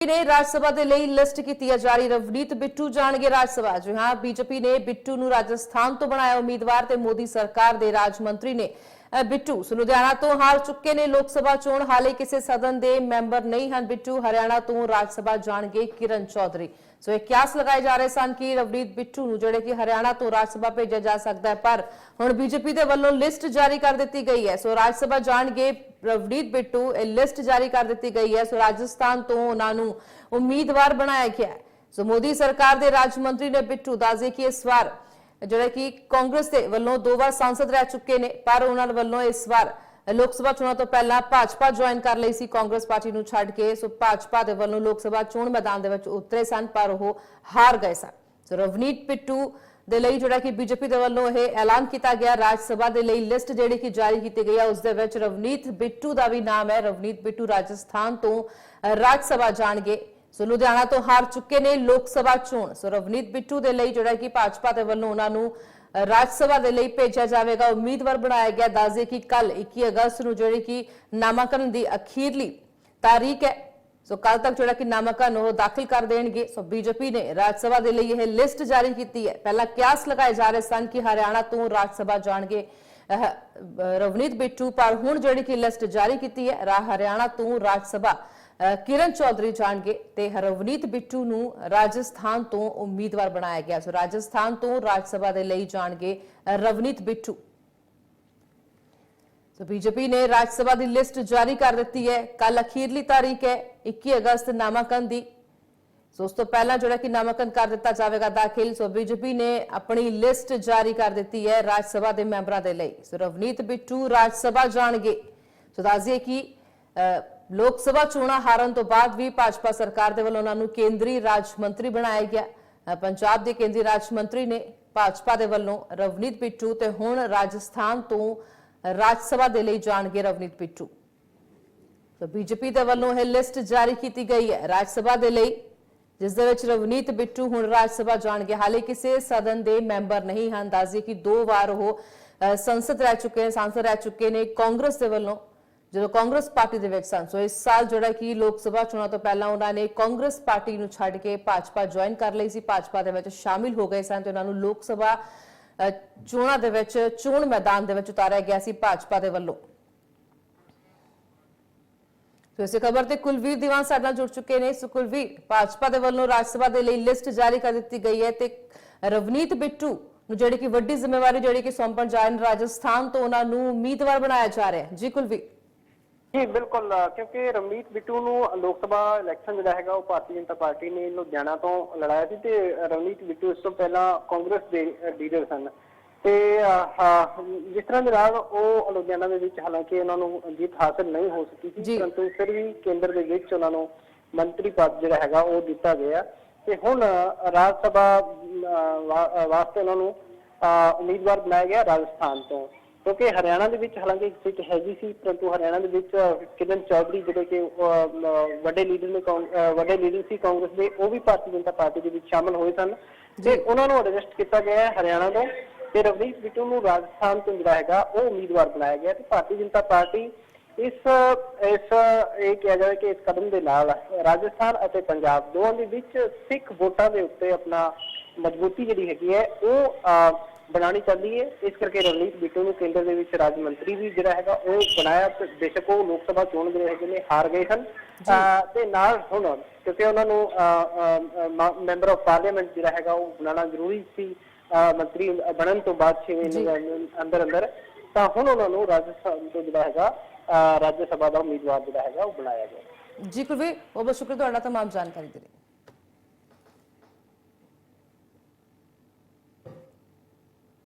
ਨੇ ਰਾਜ ਸਭਾ ਦੇ ਲਈ ਲਿਸਟ ਕੀਤੀ ਹੈ ਜਾਰੀ। ਰਵਨੀਤ ਬਿੱਟੂ ਜਾਣਗੇ ਰਾਜ ਸਭਾ ਜੀ ਹਾਂ, ਬੀਜੇਪੀ ਨੇ ਬਿੱਟੂ ਨੂੰ ਰਾਜਸਥਾਨ ਤੋਂ ਬਣਾਇਆ ਉਮੀਦਵਾਰ ਤੇ ਮੋਦੀ ਸਰਕਾਰ ਦੇ ਰਾਜ ਮੰਤਰੀ ਨੇ ਬਿੱਟੂ ਸੋ ਲੁਧਿਆਣਾ ਤੋਂ ਹਾਰ ਚੁੱਕੇ ਨੇ ਲੋਕ ਸਭਾ ਚੋਣ। ਹਾਲੇ ਕਿਸੇ ਸਦਨ ਦੇ ਮੈਂਬਰ ਨਹੀਂ ਹਨ ਬਿੱਟੂ। ਹਰਿਆਣਾ ਤੋਂ ਰਾਜ ਸਭਾ ਜਾਣਗੇ ਕਿਰਨ ਚੌਧਰੀ। ਸੋ ਇਹ ਕਿਆਸ ਲਗਾਏ ਜਾ ਰਹੇ ਸਨ ਕਿ ਰਵਨੀਤ ਬਿੱਟੂ ਨੂੰ ਜਿਹੜੇ ਕਿ ਹਰਿਆਣਾ ਤੋਂ ਰਾਜ ਸਭਾ ਭੇਜਿਆ ਜਾ ਸਕਦਾ ਹੈ, ਪਰ ਹੁਣ ਬੀਜੇਪੀ ਦੇ ਵੱਲੋਂ ਲਿਸਟ ਜਾਰੀ ਕਰ ਦਿੱਤੀ ਗਈ ਹੈ। ਸੋ ਰਾਜ ਸਭਾ ਜਾਣਗੇ ਰਵਨੀਤ ਬਿੱਟੂ, ਇਹ ਲਿਸਟ ਜਾਰੀ ਕਰ ਦਿੱਤੀ ਗਈ ਹੈ। ਸੋ ਰਾਜਸਥਾਨ ਤੋਂ ਉਹਨਾਂ ਨੂੰ ਉਮੀਦਵਾਰ ਬਣਾਇਆ ਗਿਆ ਹੈ। ਸੋ ਮੋਦੀ ਸਰਕਾਰ ਦੇ ਰਾਜ ਮੰਤਰੀ ਨੇ ਬਿੱਟੂ ਦੱਸਦੇ ਕਿ ਇਸ ਵਾਰ ਜਿਹੜਾ ਕਿ ਕਾਂਗਰਸ ਦੇ ਵੱਲੋਂ ਦੋ ਵਾਰ ਸੰਸਦ ਰਹਿ ਚੁੱਕੇ ਨੇ, ਪਰ ਉਹਨਾਂ ਵੱਲੋਂ ਇਸ ਵਾਰ ਲੋਕ ਸਭਾ ਚੋਣਾਂ ਤੋਂ ਪਹਿਲਾਂ ਭਾਜਪਾ ਜੁਆਇਨ ਕਰ ਲਈ ਸੀ, ਕਾਂਗਰਸ ਪਾਰਟੀ ਨੂੰ ਛੱਡ ਕੇ। ਸੋ ਭਾਜਪਾ ਦੇ ਵੱਲੋਂ ਲੋਕ ਸਭਾ ਚੋਣ ਮੈਦਾਨ ਦੇ ਵਿੱਚ ਉਤਰੇ ਸਨ, ਪਰ ਉਹ ਹਾਰ ਗਏ ਸਨ। ਸੋ ਰਵਨੀਤ ਪਿੱਟੂ ਦੇ ਲਈ ਜਿਹੜਾ ਕਿ ਬੀਜੇਪੀ ਦੇ ਵੱਲੋਂ ਇਹ ਐਲਾਨ ਕੀਤਾ ਗਿਆ, ਰਾਜ ਸਭਾ ਦੇ ਲਈ ਲਿਸਟ ਜਿਹੜੀ ਕਿ ਜਾਰੀ ਕੀਤੀ ਗਈ ਹੈ ਉਸ ਦੇ ਵਿੱਚ ਰਵਨੀਤ ਬਿੱਟੂ ਦਾ ਵੀ ਨਾਮ ਹੈ। ਰਵਨੀਤ ਬਿੱਟੂ ਰਾਜਸਥਾਨ ਤੋਂ ਰਾਜ ਸਭਾ ਜਾਣਗੇ। ਸੋ ਲੁਧਿਆਣਾ ਤੋਂ ਹਾਰ ਚੁੱਕੇ ਨੇ ਲੋਕ ਸਭਾ ਚੋਣ। ਸੋ ਰਵਨੀਤ ਬਿੱਟੂ ਦੇ ਲਈ ਜਿਹੜਾ ਕਿ ਭਾਜਪਾ ਦੇ ਵੱਲੋਂ ਉਹਨਾਂ ਨੂੰ ਰਾਜ ਸਭਾ ਦੇ ਲਈ ਭੇਜਿਆ ਜਾਵੇਗਾ, ਉਮੀਦਵਾਰ ਬਣਾਇਆ ਗਿਆ। ਦੱਸਦੇ ਕਿ ਕੱਲ 21 ਅਗਸਤ ਨੂੰ ਜਿਹੜੀ ਕਿ ਨਾਮਾਂਕਨ ਦੀ ਅਖੀਰਲੀ ਤਾਰੀਖ ਹੈ। ਸੋ ਕੱਲ ਤੱਕ ਜਿਹੜਾ ਕਿ ਨਾਮਕਨ ਉਹ ਦਾਖਲ ਕਰ ਦੇਣਗੇ। ਸੋ ਬੀਜੇਪੀ ਨੇ ਰਾਜ ਸਭਾ ਦੇ ਲਈ ਇਹ ਲਿਸਟ ਜਾਰੀ ਕੀਤੀ ਹੈ। ਪਹਿਲਾਂ ਕਿਆਸ ਲਗਾਏ ਜਾ ਰਹੇ ਸਨ ਕਿ ਹਰਿਆਣਾ ਤੋਂ ਰਾਜ ਸਭਾ ਜਾਣਗੇ। ਰਵਨੀਤ ਬਿੱਟੂ, ਪਰ ਹੁਣ ਜਿਹੜੀ ਕਿ ਲਿਸਟ ਜਾਰੀ ਕੀਤੀ ਹੈ, ਰਾ, ਹਰਿਆਣਾ ਤੋਂ ਰਾਜ ਸਭਾ ਕਿਰਨ ਚੌਧਰੀ ਜਾਣਗੇ ਤੇ ਰਵਨੀਤ ਬਿੱਟੂ ਨੂੰ ਰਾਜਸਥਾਨ ਤੋਂ ਉਮੀਦਵਾਰ ਬਣਾਇਆ ਗਿਆ। ਸੋ ਰਾਜਸਥਾਨ ਤੋਂ ਰਾਜ ਸਭਾ ਦੇ ਲਈ ਜਾਣਗੇ ਰਵਨੀਤ ਬਿੱਟੂ। ਸੋ ਬੀਜੇਪੀ ਨੇ ਰਾਜ ਸਭਾ ਦੀ ਲਿਸਟ ਜਾਰੀ ਕਰ ਦਿੱਤੀ ਹੈ। ਕੱਲ ਅਖੀਰਲੀ ਤਾਰੀਖ ਹੈ 21 ਅਗਸਤ ਨਾਮਾਂਕਨ ਦੀ। ਸੋ ਉਸ ਤੋਂ ਪਹਿਲਾਂ ਜਿਹੜਾ ਕਿ ਨਾਮਾਂਕਨ ਕਰ ਦਿੱਤਾ ਜਾਵੇਗਾ ਦਾਖਿਲ ਸੋ ਬੀਜੇਪੀ ਨੇ ਆਪਣੀ ਲਿਸਟ ਜਾਰੀ ਕਰ ਦਿੱਤੀ ਹੈ ਰਾਜ ਸਭਾ ਦੇ ਮੈਂਬਰਾਂ ਦੇ ਲਈ। ਸੋ ਰਵਨੀਤ ਬਿੱਟੂ ਰਾਜ ਸਭਾ ਜਾਣਗੇ। ਸੋ ਦੱਸਦੀਏ ਕਿ ਅ, ਲੋਕ ਸਭਾ ਚੋਣਾਂ ਹਾਰਨ ਤੋਂ ਬਾਅਦ ਵੀ ਭਾਜਪਾ ਸਰਕਾਰ ਦੇ ਵੱਲੋਂ ਉਹਨਾਂ ਨੂੰ ਕੇਂਦਰੀ ਰਾਜ ਮੰਤਰੀ ਬਣਾਇਆ ਗਿਆ। ਪੰਜਾਬ ਦੇ ਕੇਂਦਰੀ ਰਾਜ ਮੰਤਰੀ ਨੇ ਭਾਜਪਾ ਦੇ ਵੱਲੋਂ ਰਵਨੀਤ ਬਿੱਟੂ ਤੇ ਹੁਣ ਰਾਜਸਥਾਨ ਤੋਂ ਰਾਜ ਸਭਾ ਦੇ ਲਈ ਜਾਣਗੇ ਰਵਨੀਤ ਬਿੱਟੂ ਸੋ ਬੀਜੇਪੀ ਦੇ ਵੱਲੋਂ ਇਹ ਲਿਸਟ ਜਾਰੀ ਕੀਤੀ ਗਈ ਹੈ। ਰਾਜ ਸਭਾ ਦੇ ਲਈ ਜਿਸ ਦੇ ਵਿੱਚ ਰਵਨੀਤ ਬਿੱਟੂ ਹੁਣ ਰਾਜ ਸਭਾ ਜਾਣਗੇ। ਹਾਲੇ ਕਿਸੇ ਸਦਨ ਦੇ ਮੈਂਬਰ ਨਹੀਂ ਹਨ। ਦੱਸਦੇ ਕਿ ਦੋ ਵਾਰ ਉਹ ਸੰਸਦ ਰਹਿ ਚੁੱਕੇ ਨੇ ਸੰਸਦ ਰਹਿ ਚੁੱਕੇ ਨੇ। ਕਾਂਗਰਸ ਦੇ ਵੱਲੋਂ ਜਦੋਂ ਕਾਂਗਰਸ ਪਾਰਟੀ ਦੇ ਵਿੱਚ ਸਨ। ਸੋ ਇਸ ਸਾਲ ਜਿਹੜਾ ਕਿ ਲੋਕ ਸਭਾ ਚੋਣਾਂ ਤੋਂ ਪਹਿਲਾਂ ਉਹਨਾਂ ਨੇ ਕਾਂਗਰਸ ਪਾਰਟੀ ਨੂੰ ਛੱਡ ਕੇ ਭਾਜਪਾ ਜੁਆਇਨ ਕਰ ਲਈ ਸੀ। ਭਾਜਪਾ ਦੇ ਵਿੱਚ ਸ਼ਾਮਿਲ ਹੋ ਗਏ ਸਨ ਤੇ ਉਹਨਾਂ ਨੂੰ ਲੋਕ ਸਭਾ ਚੋਣਾਂ ਦੇ ਵਿੱਚ, ਚੋਣ ਮੈਦਾਨ ਦੇ ਵਿੱਚ ਉਤਾਰਿਆ ਗਿਆ ਸੀ ਭਾਜਪਾ ਦੇ ਵੱਲੋਂ। ਸੋ ਇਸੇ ਖਬਰ ਤੇ ਕੁਲਵੀਰ ਦੀਵਾਨ ਸਾਡੇ ਨਾਲ ਜੁੜ ਚੁੱਕੇ ਨੇ। ਸੋ ਕੁਲਵੀਰ, ਭਾਜਪਾ ਦੇ ਵੱਲੋਂ ਰਾਜ ਸਭਾ ਦੇ ਲਈ ਲਿਸਟ ਜਾਰੀ ਕਰ ਦਿੱਤੀ ਗਈ ਹੈ ਤੇ ਰਵਨੀਤ ਬਿੱਟੂ ਨੂੰ ਜਿਹੜੀ ਕਿ ਵੱਡੀ ਜ਼ਿੰਮੇਵਾਰੀ ਜਿਹੜੀ ਕਿ ਸੌਂਪਣ ਜਾ ਰਹੇ ਨੇ ਰਾਜਸਥਾਨ ਤੋਂ ਉਹਨਾਂ ਨੂੰ ਉਮੀਦਵਾਰ ਬਣਾਇਆ ਜਾ ਰਿਹਾ ਹੈ। ਜੀ ਕੁਲਵੀਰ। ਜੀ ਬਿਲਕੁਲ ਕਿਉਂਕਿ ਰਮਨੀਤ ਬਿੱਟੂ ਨੂੰ ਲੋਕ ਸਭਾ ਇਲੈਕਸ਼ਨ ਜਿਹੜਾ ਹੈਗਾ ਉਹ ਭਾਰਤੀ ਜਨਤਾ ਪਾਰਟੀ ਨੇ ਲੁਧਿਆਣਾ ਤੋਂ ਲੜਾਇਆ ਸੀ ਤੇ ਰਮਨੀਤ ਬਿੱਟੂ ਇਸ ਤੋਂ ਪਹਿਲਾਂ ਕਾਂਗਰਸ ਦੇ ਲੀਡਰ ਸਨ। ਤੇ ਜਿਸ ਤਰ੍ਹਾਂ ਦੇ ਨਾਲ ਉਹ ਲੁਧਿਆਣਾ ਦੇ ਵਿੱਚ ਹਾਲਾਂਕਿ ਉਹਨਾਂ ਨੂੰ ਜਿੱਤ ਹਾਸਲ ਨਹੀਂ ਹੋ ਸਕੀ। ਸੀ ਪਰੰਤੂ ਫਿਰ ਵੀ ਕੇਂਦਰ ਦੇ ਵਿੱਚ ਉਹਨਾਂ ਨੂੰ ਮੰਤਰੀ ਪਦ ਜਿਹੜਾ ਹੈਗਾ ਉਹ ਦਿੱਤਾ ਗਿਆ। ਤੇ ਹੁਣ ਰਾਜ ਸਭਾ ਵਾਸਤੇ ਉਹਨਾਂ ਨੂੰ ਉਮੀਦਵਾਰ ਬਣਾਇਆ ਗਿਆ ਰਾਜਸਥਾਨ ਤੋਂ। ਕਿਉਂਕਿ ਹਰਿਆਣਾ ਦੇ ਵਿੱਚ ਹਾਲਾਂਕਿ ਇੱਕ ਸੀਟ ਹੈਗੀ ਸੀ ਪਰੰਤੂ ਹਰਿਆਣਾ ਦੇ ਵਿੱਚ ਕਿਰਨ ਚੌਧਰੀ ਜਿਹੜੇ ਕਿ ਵੱਡੇ ਲੀਡਰ ਨੇ ਵੱਡੇ ਲੀਡਰ ਸੀ ਕਾਂਗਰਸ ਦੇ ਉਹ ਵੀ ਭਾਰਤੀ ਜਨਤਾ ਪਾਰਟੀ ਦੇ ਵਿੱਚ ਸ਼ਾਮਲ ਹੋਏ ਸਨ। ਤੇ ਉਹਨਾਂ ਨੂੰ ਐਡਜਸਟ ਕੀਤਾ ਗਿਆ ਹੈ ਹਰਿਆਣਾ ਤੋਂ। ਤੇ ਰਵਨੀਤ ਬਿੱਟੂ ਨੂੰ ਰਾਜਸਥਾਨ ਤੋਂ ਜਿਹੜਾ ਹੈਗਾ ਉਹ ਉਮੀਦਵਾਰ ਬਣਾਇਆ ਗਿਆ ਤੇ ਭਾਰਤੀ ਜਨਤਾ ਪਾਰਟੀ ਇਸ ਇਸ ਇਹ ਕਿਹਾ ਜਾਵੇ ਕਿ ਇਸ ਕਦਮ ਦੇ ਨਾਲ ਰਾਜਸਥਾਨ ਅਤੇ ਪੰਜਾਬ ਦੋਵਾਂ ਦੇ ਵਿੱਚ ਸਿੱਖ ਵੋਟਾਂ ਦੇ ਉੱਤੇ ਆਪਣਾ ਮਜ਼ਬੂਤੀ ਜਿਹੜੀ ਹੈਗੀ ਹੈ ਉਹ ਅ, ਬਣਾਉਣੀ ਚਾਹੁੰਦੀ ਹੈ। ਇਸ ਕਰਕੇ ਰਵਨੀਤ ਬਿੱਟੂ ਨੂੰ ਕੇਂਦਰ ਦੇ ਵਿੱਚ ਰਾਜ ਮੰਤਰੀ ਵੀ ਜਿਹੜਾ ਹੈਗਾ ਉਹ ਬਣਾਇਆ ਬੇਸ਼ੱਕ ਉਹ ਲੋਕ ਸਭਾ ਚੋਣ ਜਿਹੜੇ ਹੈਗੇ ਨੇ ਹਾਰ ਗਏ ਹਨ। ਤੇ ਨਾਲ ਹੁਣ ਕਿਉਂਕਿ ਉਹਨਾਂ ਨੂੰ ਮੈਂਬਰ ਆਫ ਪਾਰਲੀਮੈਂਟ ਜਿਹੜਾ ਹੈਗਾ ਉਹ ਬਣਾਉਣਾ ਜ਼ਰੂਰੀ ਸੀ। ਮੰਤਰੀ ਬਣਨ ਤੋਂ ਬਾਅਦ 6 ਜੀ। ਮਹੀਨੇ ਦੇ ਅੰਦਰ ਅੰਦਰ। ਤਾਂ ਹੁਣ ਉਹਨਾਂ ਨੂੰ ਰਾਜਸਥਾਨ ਤੋਂ ਜਿਹੜਾ ਹੈਗਾ ਰਾਜ ਸਭਾ ਦਾ ਉਮੀਦਵਾਰ ਜਿਹੜਾ ਹੈਗਾ ਉਹ ਬਣਾਇਆ ਗਿਆ। ਜੀ ਕੁਲਵੀਰ ਬਹੁਤ ਬਹੁਤ ਸ਼ੁਕਰ ਤੁਹਾਡਾ ਤਮਾਮ ਜਾਣਕਾਰੀ ਦੇ ਲਈ।